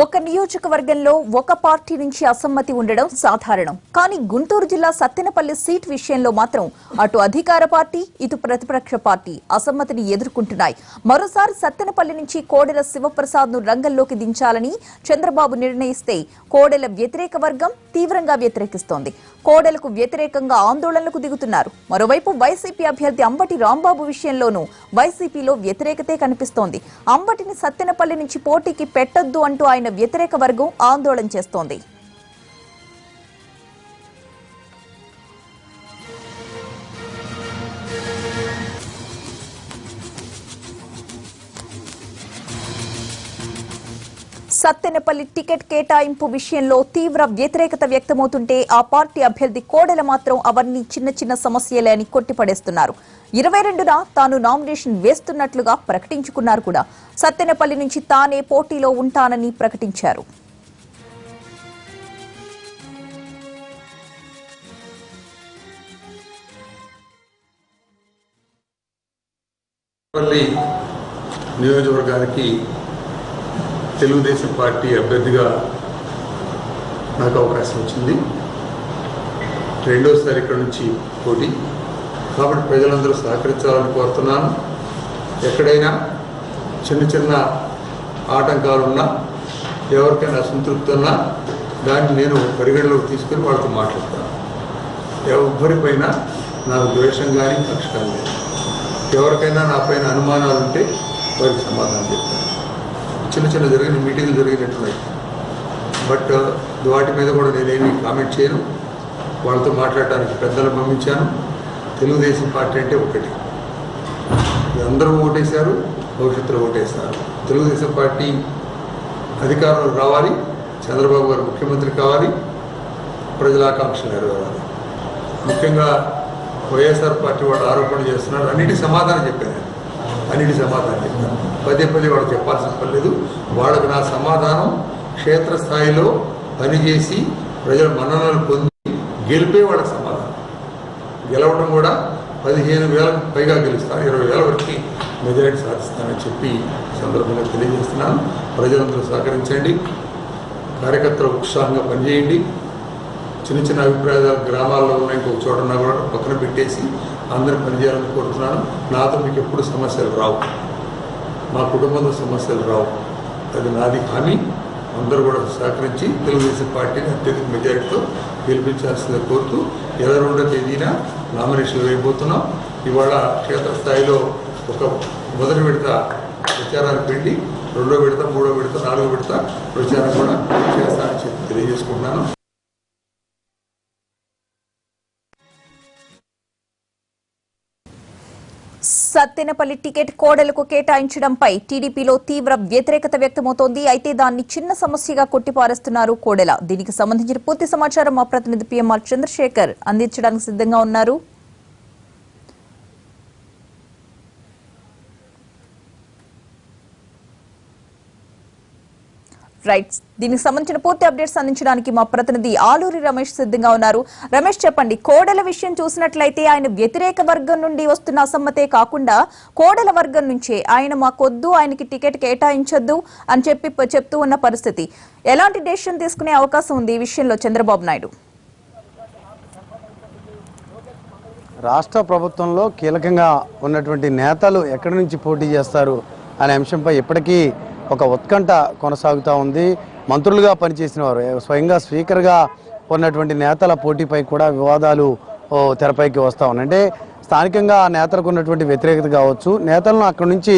ఒక నియోజకవర్గంలో ఒక పార్టీ నుంచి అసమ్మతి ఉండడం సాధారణం. కానీ గుంటూరు జిల్లా సత్తెనపల్లి సీట్ విషయంలో మాత్రం అటు అధికార పార్టీ ఇటు ప్రతిపక్ష పార్టీ అసమ్మతిని ఎదుర్కొంటున్నాయి. మరోసారి సత్తెనపల్లి నుంచి కోడెల శివప్రసాద్ను రంగంలోకి దించాలని చంద్రబాబు నిర్ణయిస్తే కోడెల వ్యతిరేక వర్గం తీవ్రంగా వ్యతిరేకిస్తోంది. కోడలకు వ్యతిరేకంగా ఆందోళనలకు దిగుతున్నారు. మరోవైపు వైసీపీ అభ్యర్థి అంబటి రాంబాబు విషయంలోనూ వైసీపీలో వ్యతిరేకతే కనిపిస్తోంది. అంబటిని సత్తెనపల్లి నుంచి పోటీకి పెట్టొద్దు అంటూ ఆయన వ్యతిరేక వర్గం ఆందోళన చేస్తోంది. సత్తెనపల్లి టికెట్ కేటాయింపు విషయంలో తీవ్ర వ్యతిరేకత వ్యక్తమవుతుంటే ఆ పార్టీ అభ్యర్థి కోడెల మాత్రం అవన్నీ చిన్న చిన్న సమస్యలే అని కొట్టిపడేస్తున్నారు. ఇరవై రెండున తాను నామినేషన్ వేస్తున్నట్లుగా ప్రకటించుకున్నారు కూడా. సత్తెనపల్లి నుంచి తానే పోటీలో ఉంటానని ప్రకటించారు. నియోజకవర్గానికి తెలుగుదేశం పార్టీ అభ్యర్థిగా నాకు అవకాశం వచ్చింది. రెండోసారి ఇక్కడ నుంచి పోటీ. కాబట్టి ప్రజలందరూ సహకరించాలని కోరుతున్నాను. ఎక్కడైనా చిన్న చిన్న ఆటంకాలున్నా ఎవరికైనా అసంతృప్తి ఉన్నా దాన్ని నేను పరిగణలోకి తీసుకుని వాళ్ళతో మాట్లాడతాను. ఎవరిపైన నాకు ద్వేషం కానీ కక్షం లేదు. ఎవరికైనా నా పైన అనుమానాలు ఉంటే వారికి సమాధానం చెప్తాను. చిన్న చిన్న జరిగిన మీటింగ్లు జరిగినట్టున్నాయి. బట్ వాటి మీద కూడా నేనేమి కామెంట్ చేయను. వాళ్ళతో మాట్లాడటానికి పెద్దలు పంపించాను. తెలుగుదేశం పార్టీ అంటే ఒకటి. అందరూ ఓటేశారు భవిష్యత్తులో ఓటేస్తారు. తెలుగుదేశం పార్టీ అధికారంలో రావాలి చంద్రబాబు గారు ముఖ్యమంత్రి కావాలి ప్రజల ఆకాంక్షలు నెరవేరాలి. ముఖ్యంగా వైఎస్ఆర్ పార్టీ వాళ్ళు ఆరోపణలు చేస్తున్నారు. అన్నిటి సమాధానం చెప్పారు. అన్నిటి సమాధానం చెప్తాను పదే పదే వాడు చెప్పాల్సిన పని లేదు. వాళ్ళకు నా సమాధానం క్షేత్రస్థాయిలో పనిచేసి ప్రజల మన్ననలు పొంది గెలిపే వాళ్ళకి సమాధానం. గెలవడం కూడా పదిహేను వేలకు పైగా గెలుస్తాను ఇరవై వేల వరకు మెజారిటీ సాధిస్తానని చెప్పి సందర్భంగా తెలియజేస్తున్నాను. ప్రజలందరూ సహకరించండి. కార్యకర్తలు ఉత్సాహంగా పనిచేయండి. చిన్న చిన్న అభిప్రాయాలు గ్రామాల్లో ఉన్న ఇంకొక చోట ఉన్నా కూడా పక్కన పెట్టేసి అందరూ పనిచేయాలని కోరుతున్నాను. నాతో మీకు ఎప్పుడు సమస్యలు రావు. మా కుటుంబంతో సమస్యలు రావు. అది నాది హామీ. అందరూ కూడా సహకరించి తెలుగుదేశం పార్టీని అత్యధిక మెజారిటీతో గెలిపించాల్సిందే కోరుతూ ఇరవై రెండో తేదీన నామినేషన్లు వేయబోతున్నాం. ఇవాళ క్షేత్రస్థాయిలో ఒక మొదటి విడత ప్రచారానికి వెళ్ళి రెండో విడత మూడో విడత నాలుగో విడత ప్రచారం కూడా చేస్తానని చెప్పి తెలియజేసుకుంటున్నాను. సత్తెనపల్లి టికెట్ కోడలకు కేటాయించడంపై టీడీపీలో తీవ్ర వ్యతిరేకత వ్యక్తమవుతోంది. అయితే దాన్ని చిన్న సమస్యగా కొట్టిపారేస్తున్నారు కోడెల. దీనికి సంబంధించిన పూర్తి సమాచారం మా ప్రతినిధి పిఎంఆర్ చంద్రశేఖర్ అందించడానికి సిద్ధంగా ఉన్నారు. రైట్ దీనికి సంబంధించిన పూర్తి అప్డేట్స్ అందించడానికి మా ప్రతినిధి ఆలూరి రమేష్ సిద్ధంగా ఉన్నారు. రమేష్ చెప్పండి కోడల విషయం చూసినట్లయితే ఆయన వ్యతిరేక వర్గం నుండి వస్తున్న అసమ్మతే కాకుండా కోడల వర్గం నుంచే ఆయన మాకొద్దు ఆయనకి టికెట్ కేటాయించొద్దు అని చెప్పి చెప్తూ ఉన్న పరిస్థితి. ఎలాంటి డెసిషన్ తీసుకునే అవకాశం ఉంది ఈ విషయంలో చంద్రబాబు నాయుడు? రాష్ట్ర ప్రభుత్వంలో కీలకంగా ఉన్నటువంటి నేతలు ఎక్కడి నుంచి పోటీ చేస్తారు అనే అంశంపై ఇప్పటికీ ఒక ఉత్కంఠ కొనసాగుతూ ఉంది. మంత్రులుగా పనిచేసిన వారు స్వయంగా స్పీకర్గా ఉన్నటువంటి నేతల పోటీపై కూడా వివాదాలు తెరపైకి వస్తూ ఉన్నాయి. అంటే స్థానికంగా ఆ నేతలకు ఉన్నటువంటి వ్యతిరేకత కావచ్చు నేతలను అక్కడి నుంచి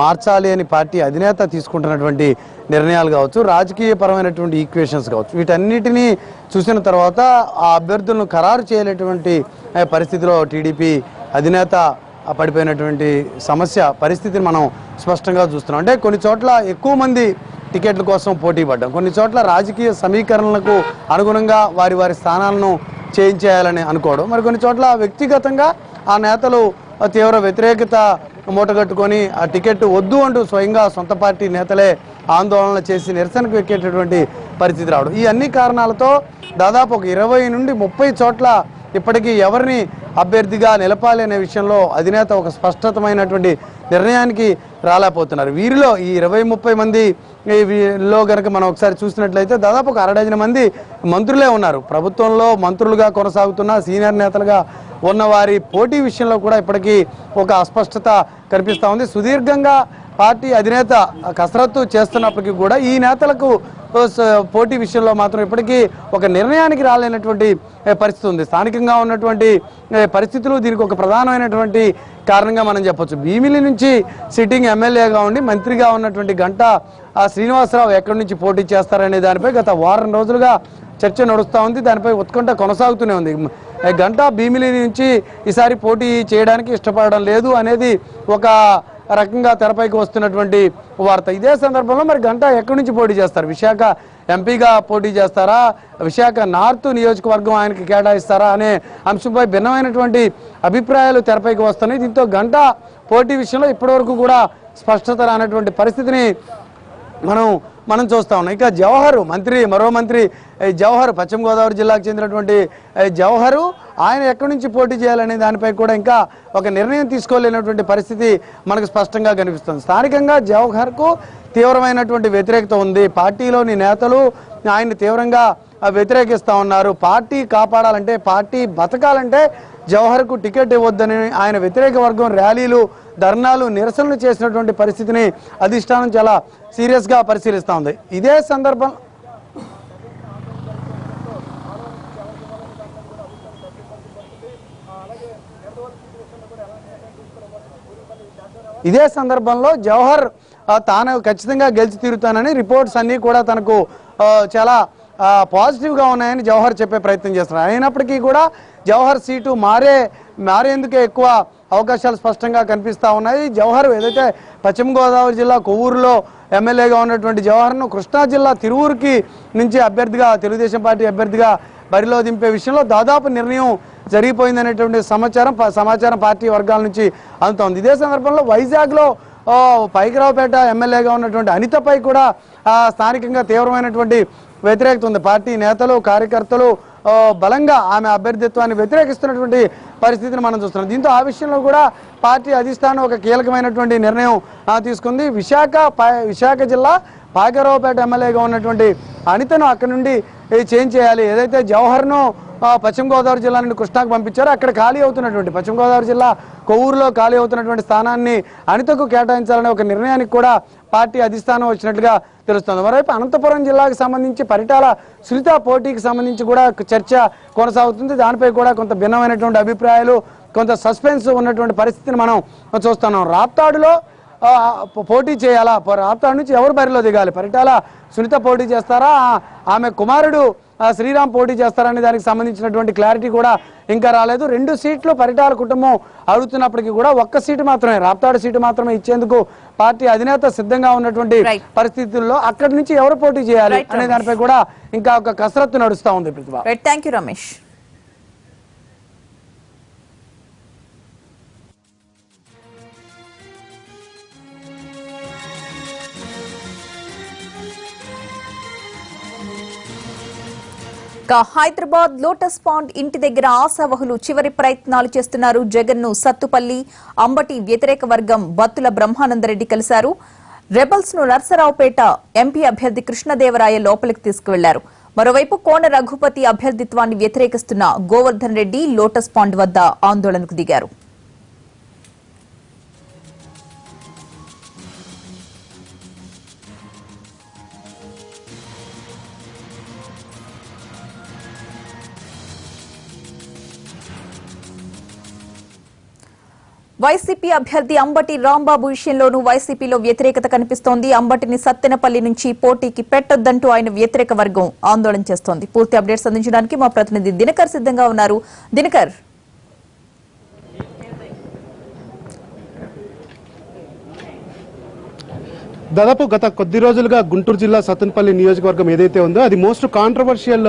మార్చాలి అని పార్టీ అధినేత తీసుకుంటున్నటువంటి నిర్ణయాలు కావచ్చు రాజకీయపరమైనటువంటి ఈక్వేషన్స్ కావచ్చు. వీటన్నిటినీ చూసిన తర్వాత ఆ అభ్యర్థులను ఖరారు చేయలేటువంటి పరిస్థితిలో టీడీపీ అధినేత పడిపోయినటువంటి సమస్య పరిస్థితిని మనం స్పష్టంగా చూస్తున్నాం. అంటే కొన్ని చోట్ల ఎక్కువ మంది టికెట్ల కోసం పోటీ పడ్డాం. కొన్ని చోట్ల రాజకీయ సమీకరణలకు అనుగుణంగా వారి వారి స్థానాలను చేయించేయాలని అనుకోవడం. మరి కొన్ని చోట్ల వ్యక్తిగతంగా ఆ నేతలు తీవ్ర వ్యతిరేకత మూటగట్టుకొని ఆ టికెట్ వద్దు అంటూ స్వయంగా సొంత పార్టీ నేతలే ఆందోళన చేసి నిరసనకు ఎక్కేటటువంటి పరిస్థితి రావడం. ఈ అన్ని కారణాలతో దాదాపు ఒక ఇరవై నుండి ముప్పై చోట్ల ఇప్పటికీ ఎవరిని అభ్యర్థిగా నిలపాలి అనే విషయంలో అధినేత ఒక స్పష్టతమైనటువంటి నిర్ణయానికి రాలేకపోతున్నారు. వీరిలో ఈ ఇరవై ముప్పై మంది లో గనక మనం ఒకసారి చూసినట్లయితే దాదాపు ఒక అరడజన మంది మంత్రులే ఉన్నారు. ప్రభుత్వంలో మంత్రులుగా కొనసాగుతున్న సీనియర్ నేతలుగా ఉన్న వారి పోటీ విషయంలో కూడా ఇప్పటికీ ఒక అస్పష్టత కనిపిస్తూ ఉంది. సుదీర్ఘంగా పార్టీ అధినేత కసరత్తు చేస్తున్నప్పటికీ కూడా ఈ నేతలకు పోటీ విషయంలో మాత్రం ఇప్పటికీ ఒక నిర్ణయానికి రాలేనటువంటి పరిస్థితి ఉంది. స్థానికంగా ఉన్నటువంటి పరిస్థితులు దీనికి ఒక ప్రధానమైనటువంటి కారణంగా మనం చెప్పొచ్చు. భీమిలి నుంచి సిట్టింగ్ ఎమ్మెల్యేగా ఉండి మంత్రిగా ఉన్నటువంటి గంట ఆ శ్రీనివాసరావు ఎక్కడి నుంచి పోటీ చేస్తారనే దానిపై గత వారం రోజులుగా చర్చ నడుస్తూ ఉంది. దానిపై ఉత్కంఠ కొనసాగుతూనే ఉంది. గంట భీమిలి నుంచి ఈసారి పోటీ చేయడానికి ఇష్టపడడం లేదు అనేది ఒక రకంగా తెరపైకి వస్తున్నటువంటి వార్త. ఇదే సందర్భంలో మరి గంట ఎక్కడి నుంచి పోటీ చేస్తారు? విశాఖ ఎంపీగా పోటీ చేస్తారా? విశాఖ నార్త్ నియోజకవర్గం ఆయనకి కేటాయిస్తారా? అనే అంశంపై భిన్నమైనటువంటి అభిప్రాయాలు తెరపైకి వస్తున్నాయి. దీంతో గంట పోటీ విషయంలో ఇప్పటివరకు కూడా స్పష్టత రానటువంటి పరిస్థితిని మనం మనం చూస్తా ఉన్నాం. ఇక జవహర్ మంత్రి మరో మంత్రి జవహర్ పశ్చిమ గోదావరి జిల్లాకు చెందినటువంటి జవహరు ఆయన ఎక్కడి నుంచి పోటీ చేయాలనే దానిపై కూడా ఇంకా ఒక నిర్ణయం తీసుకోలేనటువంటి పరిస్థితి మనకు స్పష్టంగా కనిపిస్తుంది. స్థానికంగా జవహర్కు తీవ్రమైనటువంటి వ్యతిరేకత ఉంది. పార్టీలోని నేతలు ఆయన తీవ్రంగా వ్యతిరేకిస్తూ వ్యతిరేకిస్తా ఉన్నారు. పార్టీ కాపాడాలంటే పార్టీ బతకాలంటే జవహర్కు టికెట్ ఇవ్వద్దని ఆయన వ్యతిరేక వర్గం ర్యాలీలు ధర్నాలు నిరసనలు చేసినటువంటి పరిస్థితిని అధిష్టానం చాలా సీరియస్గా పరిశీలిస్తూ ఉంది. ఇదే సందర్భం ఇదే సందర్భంలో జవహర్ తాను ఖచ్చితంగా గెలిచి తీరుతానని రిపోర్ట్స్ అన్నీ కూడా తనకు చాలా పాజిటివ్గా ఉన్నాయని జవహర్ చెప్పే ప్రయత్నం చేస్తున్నారు. అయినప్పటికీ కూడా జవహర్ సీటు మారే మారేందుకే ఎక్కువ అవకాశాలు స్పష్టంగా కనిపిస్తూ ఉన్నాయి. జవహర్ ఏదైతే పశ్చిమ గోదావరి జిల్లా కొవ్వూరులో ఎమ్మెల్యేగా ఉన్నటువంటి జవహర్ను కృష్ణా జిల్లా తిరువురుకి నుంచి అభ్యర్థిగా తెలుగుదేశం పార్టీ అభ్యర్థిగా బరిలో దింపే విషయంలో దాదాపు నిర్ణయం జరిగిపోయిందనేటువంటి సమాచారం ప- సమాచారం పార్టీ వర్గాల నుంచి అందుతోంది. ఇదే సందర్భంలో వైజాగ్లో పైకిరావుపేట ఎమ్మెల్యేగా ఉన్నటువంటి అనితపై కూడా స్థానికంగా తీవ్రమైనటువంటి వ్యతిరేకత ఉంది. పార్టీ నేతలు కార్యకర్తలు బలంగా ఆమె అభ్యర్థిత్వాన్ని వ్యతిరేకిస్తున్నటువంటి పరిస్థితిని మనం చూస్తున్నాం. దీంతో ఆ విషయంలో కూడా పార్టీ అధిష్టానం ఒక కీలకమైనటువంటి నిర్ణయం తీసుకుంది. విశాఖ విశాఖ జిల్లా పాయకరావుపేట ఎమ్మెల్యేగా ఉన్నటువంటి అనితను అక్కడి నుండి చేంజ్ చేయాలి. ఏదైతే జవహర్ను పశ్చిమ గోదావరి జిల్లా నుండి కృష్ణాకు పంపించారు. అక్కడ ఖాళీ అవుతున్నటువంటి పశ్చిమ గోదావరి జిల్లా కొవ్వూరులో ఖాళీ అవుతున్నటువంటి స్థానాన్ని అనితకు కేటాయించాలనే ఒక నిర్ణయానికి కూడా పార్టీ అధిష్టానం వచ్చినట్లుగా తెలుస్తుంది. మరోవైపు అనంతపురం జిల్లాకు సంబంధించి పరిటాల సునీత పోటీకి సంబంధించి కూడా చర్చ కొనసాగుతుంది. దానిపై కూడా కొంత భిన్నమైనటువంటి అభిప్రాయాలు కొంత సస్పెన్స్ ఉన్నటువంటి పరిస్థితిని మనం చూస్తున్నాం. రాప్తాడులో పోటీ చేయాలా? రాప్తాడు నుంచి ఎవరు బరిలో దిగాలి? పరిటాల సునీత పోటీ చేస్తారా? ఆమె కుమారుడు శ్రీరామ్ పోటీ చేస్తారనే దానికి సంబంధించినటువంటి క్లారిటీ కూడా ఇంకా రాలేదు రెండు సీట్లు పరిటాల కుటుంబం అడుగుతున్నప్పటికీ కూడా ఒక్క సీటు మాత్రమే రాప్తాడు సీటు మాత్రమే ఇచ్చేందుకు పార్టీ అధినేత సిద్ధంగా ఉన్నటువంటి. పరిస్థితుల్లో అక్కడి నుంచి ఎవరు పోటీ చేయాలి అనే. దానిపై కూడా ఇంకా ఒక కసరత్తు నడుస్తా ఉంది ప్రతిభ రైట్ థ్యాంక్ యూ రమేష్ ఇక హైదరాబాద్ లోటస్ పాండ్ ఇంటి దగ్గర ఆశావహులు చివరి ప్రయత్నాలు చేస్తున్నారు. జగన్ను సత్తుపల్లి అంబటి వ్యతిరేక వర్గం బత్తుల బ్రహ్మానందరెడ్డి కలిశారు. రెబల్స్ను నర్సరావుపేట ఎంపీ అభ్యర్థి కృష్ణదేవరాయ లోపలికి తీసుకువెళ్ళారు. మరోవైపు కోన రఘుపతి అభ్యర్థిత్వాన్ని వ్యతిరేకిస్తున్న గోవర్ధన్ రెడ్డి లోటస్ పాండ్ వద్ద ఆందోళనకు దిగారు. వైసీపీ అభ్యర్థి అంబటి రాంబాబు విషయంలోనూ వైసీపీలో వ్యతిరేకత కనిపిస్తోంది. అంబటిని సత్తెనపల్లి నుంచి పోటీకి పెట్టొద్దంటూ ఆయన వ్యతిరేక వర్గం ఆందోళన చేస్తోంది. పూర్తి అప్డేట్స్ అందించడానికి మా ప్రతినిధి దినకర్ సిద్ధంగా ఉన్నారు. దినకర్. దాదాపు గత కొద్ది రోజులుగా గుంటూరు జిల్లా సత్తెనపల్లి నియోజకవర్గం ఏదైతే ఉందో అది మోస్ట్ కాంట్రవర్షియల్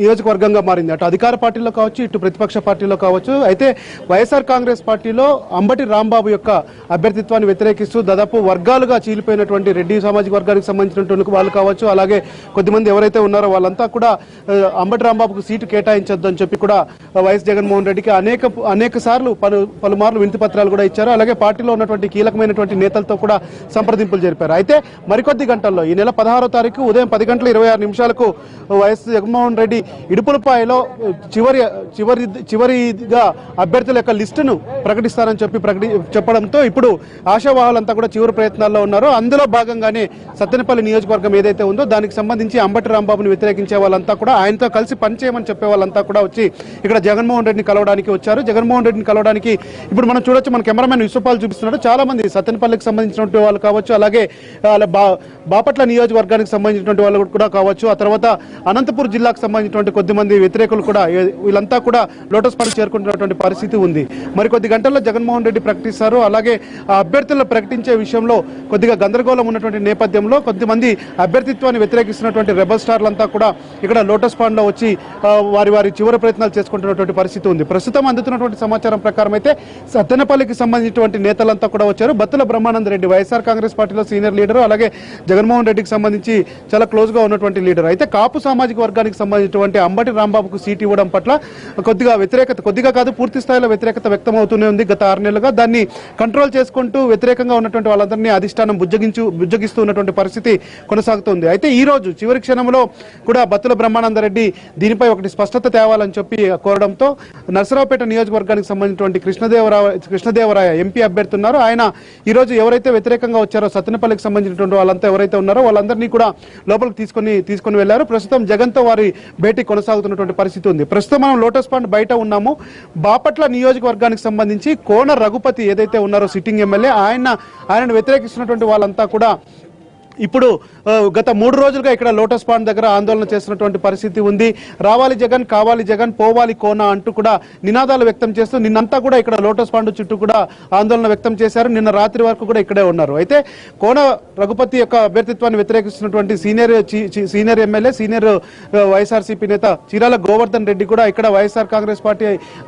నియోజకవర్గంగా మారింది. అటు అధికార పార్టీలో కావచ్చు ఇటు ప్రతిపక్ష పార్టీలో కావచ్చు. అయితే వైఎస్ఆర్ కాంగ్రెస్ పార్టీలో అంబటి రాంబాబు యొక్క అభ్యర్థిత్వాన్ని వ్యతిరేకిస్తూ దాదాపు వర్గాలుగా చీలిపోయినటువంటి రెడ్డి సామాజిక వర్గానికి సంబంధించినటువంటి వాళ్ళు కావచ్చు అలాగే కొద్దిమంది ఎవరైతే ఉన్నారో వాళ్ళంతా కూడా అంబటి రాంబాబుకు సీటు కేటాయించొద్దు అని చెప్పి కూడా వైఎస్ జగన్మోహన్ రెడ్డికి అనేక అనేక సార్లు పలు పలుమార్లు వినతి పత్రాలు కూడా ఇచ్చారు. అలాగే పార్టీలో ఉన్నటువంటి కీలకమైనటువంటి నేతలతో కూడా సంప్రదింపులు జరిపారు. అయితే మరికొద్ది గంటల్లో ఈ నెల పదహారో తారీఖు ఉదయం పది గంటల ఇరవై ఆరు నిమిషాలకు వైఎస్ జగన్మోహన్ రెడ్డి ఇడుపులపాయలో చివరి చివరి చివరిగా అభ్యర్థుల యొక్క లిస్టును ప్రకటిస్తారని చెప్పి ప్రకటి చెప్పడంతో ఇప్పుడు ఆశావాహులంతా కూడా చివరి ప్రయత్నాల్లో ఉన్నారు. అందులో భాగంగానే సత్తెనపల్లి నియోజకవర్గం ఏదైతే ఉందో దానికి సంబంధించి అంబటి రాంబాబుని వ్యతిరేకించే వాళ్ళంతా కూడా ఆయనతో కలిసి పనిచేయమని చెప్పే వాళ్ళంతా కూడా వచ్చి ఇక్కడ జగన్మోహన్ రెడ్డిని కలవడానికి వచ్చారు. జగన్మోహన్ రెడ్డిని కలవడానికి ఇప్పుడు మనం చూడొచ్చు మన కెమెరామెన్ విశ్వపాల్ చూపిస్తున్నాడు. చాలా మంది సత్తెనపల్లికి సంబంధించినటువంటి వాళ్ళు కావచ్చు అలాగే బా బాపట్ల నియోజకవర్గానికి సంబంధించినటువంటి వాళ్ళు కూడా కావచ్చు. ఆ తర్వాత అనంతపూర్ జిల్లాకు సంబంధించినటువంటి కొద్ది మంది వ్యతిరేకులు కూడా వీళ్ళంతా కూడా లోటస్ పాండ్ చేరుకుంటున్నటువంటి పరిస్థితి ఉంది. మరికొద్ది గంటల్లో జగన్మోహన్ రెడ్డి ప్రకటిస్తారు. అలాగే అభ్యర్థులను ప్రకటించే విషయంలో కొద్దిగా గందరగోళం ఉన్నటువంటి నేపథ్యంలో కొద్దిమంది అభ్యర్థిత్వాన్ని వ్యతిరేకిస్తున్నటువంటి రెబల్ స్టార్లంతా కూడా ఇక్కడ లోటస్ పాండ్లో వచ్చి వారి వారి చివరి ప్రయత్నాలు చేసుకుంటున్నటువంటి పరిస్థితి ఉంది. ప్రస్తుతం అందుతున్నటువంటి సమాచారం ప్రకారం అయితే సత్తెనపల్లికి సంబంధించినటువంటి నేతలంతా కూడా వచ్చారు. బత్తుల బ్రహ్మానంద రెడ్డి వైఎస్ఆర్ కాంగ్రెస్ పార్టీలో సీనియర్ లీడర్ అలాగే జగన్మోహన్ రెడ్డికి సంబంధించి చాలా క్లోజ్గా ఉన్నటువంటి లీడర్. అయితే కాపు సామాజిక వర్గానికి సంబంధించిన ఉన్నటువంటి అంబటి రాంబాబుకు సీట్ ఇవ్వడం పట్ల కొద్దిగా వ్యతిరేకత కొద్దిగా కాదు పూర్తి స్థాయిలో వ్యతిరేకత వ్యక్తం అవుతూనే ఉంది గత ఆరు నెలలుగా. దాన్ని కంట్రోల్ చేసుకుంటూ వ్యతిరేకంగా ఉన్నటువంటి వాళ్ళందరినీ అధిష్టానం బుజ్జగించు బుజ్జగిస్తూ ఉన్నటువంటి పరిస్థితి కొనసాగుతుంది. అయితే ఈ రోజు చివరి క్షణంలో కూడా బత్తుల బ్రహ్మానందరెడ్డి దీనిపై ఒకటి స్పష్టత తేవాలని చెప్పి కోరడంతో నరసరావుపేట నియోజకవర్గానికి సంబంధించినటువంటి కృష్ణదేవరావు కృష్ణదేవరాయ ఎంపీ అభ్యర్థి ఉన్నారు ఆయన ఈ రోజు ఎవరైతే వ్యతిరేకంగా వచ్చారో సత్తెనపల్లికి సంబంధించినటువంటి వాళ్ళంతా ఎవరైతే ఉన్నారో వాళ్ళందరినీ కూడా లోపలికి తీసుకొని తీసుకొని వెళ్ళారు ప్రస్తుతం జగన్తో వారి భేటీ కొనసాగుతున్నటువంటి పరిస్థితి ఉంది. ప్రస్తుతం మనం లోటస్ పాండ్ బయట ఉన్నాము. బాపట్ల నియోజకవర్గానికి సంబంధించి కోన రఘుపతి ఏదైతే ఉన్నారో సిట్టింగ్ ఎమ్మెల్యే ఆయన ఆయనను వ్యతిరేకిస్తున్నటువంటి వాళ్ళంతా కూడా ఇప్పుడు గత మూడు రోజులుగా ఇక్కడ లోటస్ పాండ్ దగ్గర ఆందోళన చేస్తున్నటువంటి పరిస్థితి ఉంది. రావాలి జగన్ కావాలి జగన్ పోవాలి కోన అంటూ కూడా నినాదాలు వ్యక్తం చేస్తూ నిన్నంతా కూడా ఇక్కడ లోటస్ పాండ్ చుట్టూ కూడా ఆందోళన వ్యక్తం చేశారు. నిన్న రాత్రి వరకు కూడా ఇక్కడే ఉన్నారు. అయితే కోన రఘుపతి యొక్క అభ్యర్థిత్వాన్ని వ్యతిరేకిస్తున్నటువంటి senior senior MLA senior YSRCP నేత చీరాల గోవర్ధన్ రెడ్డి కూడా ఇక్కడ వైఎస్ఆర్ కాంగ్రెస్ పార్టీ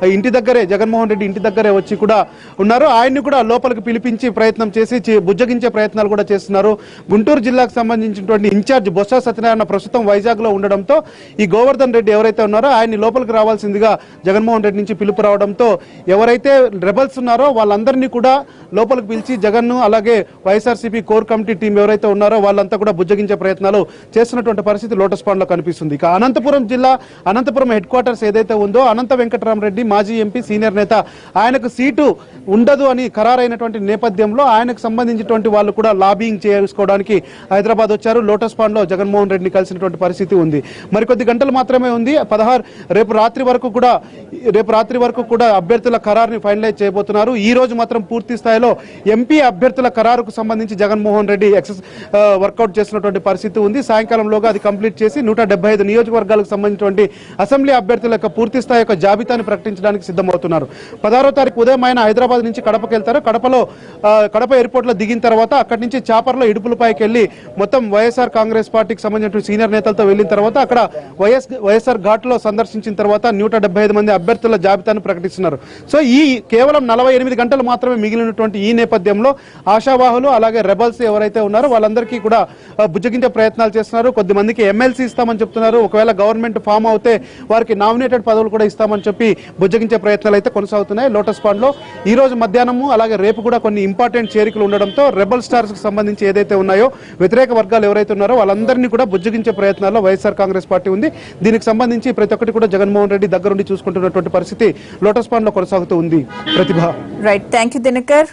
ఇంటి దగ్గరే జగన్మోహన్ రెడ్డి ఇంటి దగ్గరే వచ్చి కూడా ఉన్నారు. ఆయన్ని కూడా లోపలికి పిలిపించి ప్రయత్నం చేసి చి- బుజ్జగించే ప్రయత్నాలు కూడా చేస్తున్నారు. గుంటూరు జిల్లాకు సంబంధించినటువంటి ఇన్ఛార్జ్ బొత్స సత్యనారాయణ ప్రస్తుతం వైజాగ్లో ఉండడంతో ఈ గోవర్ధన్ రెడ్డి ఎవరైతే ఉన్నారో ఆయన్ని లోపలికి రావాల్సిందిగా జగన్మోహన్ రెడ్డి నుంచి పిలుపు రావడంతో ఎవరైతే రెబల్స్ ఉన్నారో వాళ్ళందరినీ కూడా లోపలికి పిలిచి జగన్ అలాగే వైఎస్ఆర్సీపీ కోర్ కమిటీ టీం ఎవరైతే ఉన్నారో వాళ్ళంతా కూడా బుజ్జగించే ప్రయత్నాలు చేస్తున్నటువంటి పరిస్థితి లోటస్ పాండ్లో కనిపిస్తుంది. ఇక అనంతపురం జిల్లా అనంతపురం హెడ్ క్వార్టర్స్ ఏదైతే ఉందో అనంత వెంకటరామరెడ్డి మాజీ ఎంపీ సీనియర్ నేత ఆయనకు సీటు ఉండదు అని ఖరారైనటువంటి నేపథ్యంలో ఆయనకు సంబంధించినటువంటి వాళ్ళు కూడా లాబింగ్ చేసుకోవడానికి హైదరాబాద్ వచ్చారు. లోటస్ పాండ్లో జగన్మోహన్ రెడ్డిని కలిసినటువంటి పరిస్థితి ఉంది. మరికొద్ది గంటలు మాత్రమే ఉంది. పదహారు రేపు రాత్రి వరకు కూడా రేపు రాత్రి వరకు కూడా అభ్యర్థుల ఖరారుని ఫైనలైజ్ చేయబోతున్నారు. ఈ రోజు మాత్రం పూర్తి స్థాయిలో ఎంపీ అభ్యర్థుల ఖరారుకు సంబంధించి జగన్మోహన్ రెడ్డి ఎక్సెస్ వర్కౌట్ చేసినటువంటి పరిస్థితి ఉంది. సాయంకాలంలోగా అది కంప్లీట్ చేసి నూట ఐదు నియోజకవర్గాలకు సంబంధించినటువంటి అసెంబ్లీ అభ్యర్థుల యొక్క పూర్తి స్థాయి యొక్క జాబితాను ప్రకటించడానికి సిద్ధమవుతున్నారు. పదహారో తారీఖు ఉదయం ఆయన హైదరాబాద్ నుంచి కడపకి వెళ్తారు కడపలో కడప ఎయిర్పోర్ట్లో దిగిన తర్వాత అక్కడి నుంచి చాపర్లో ఇడుపులపైకి వెళ్ళి మొత్తం వైఎస్ఆర్ కాంగ్రెస్ పార్టీకి సంబంధించిన సీనియర్ నేతలతో వెళ్ళిన తర్వాత అక్కడ వైఎస్ వైఎస్ఆర్ ఘాట్లో సందర్శించిన తర్వాత నూట ఐదు మంది అభ్యర్థుల జాబితాను ప్రకటిస్తున్నారు. సో ఈ కేవలం నలభై ఎనిమిది గంటలు మాత్రమే మిగిలినటువంటి ఈ నేపథ్యంలో ఆశావాహులు అలాగే రెబల్స్ ఎవరైతే ఉన్నారో వాళ్ళందరికీ కూడా బుజ్జగించే ప్రయత్నాలు చేస్తున్నారు. కొద్ది మందికి ఎమ్మెల్సీ ఇస్తామని చెప్తున్నారు. ఒకవేళ గవర్నమెంట్ ఫామ్ అవుతే వారికి నామినేటెడ్ పదవులు కూడా ఇస్తామని చెప్పి బుజ్జగించే ప్రయత్నాలు అయితే కొనసాగుతున్నాయి. లోటస్ పాండ్లో ఈ రోజు మధ్యాహ్నము అలాగే రేపు కూడా కొన్ని ఇంపార్టెంట్ చేరికలు ఉండడంతో రెబల్ స్టార్స్కి సంబంధించి ఏదైతే ఉన్నాయో వ్యతిరేక వర్గాలు ఎవరైతే ఉన్నారో వాళ్ళందరినీ కూడా బుజ్జగించే ప్రయత్నాల్లో వైఎస్ఆర్ కాంగ్రెస్ పార్టీ ఉంది. దీనికి సంబంధించి ప్రతి ఒక్కటి కూడా జగన్మోహన్ రెడ్డి దగ్గరుండి చూసుకుంటున్నటువంటి పరిస్థితి లోటస్ పాండ్లో కొనసాగుతూ ఉంది. ప్రతిభ. Right thank you Dinakar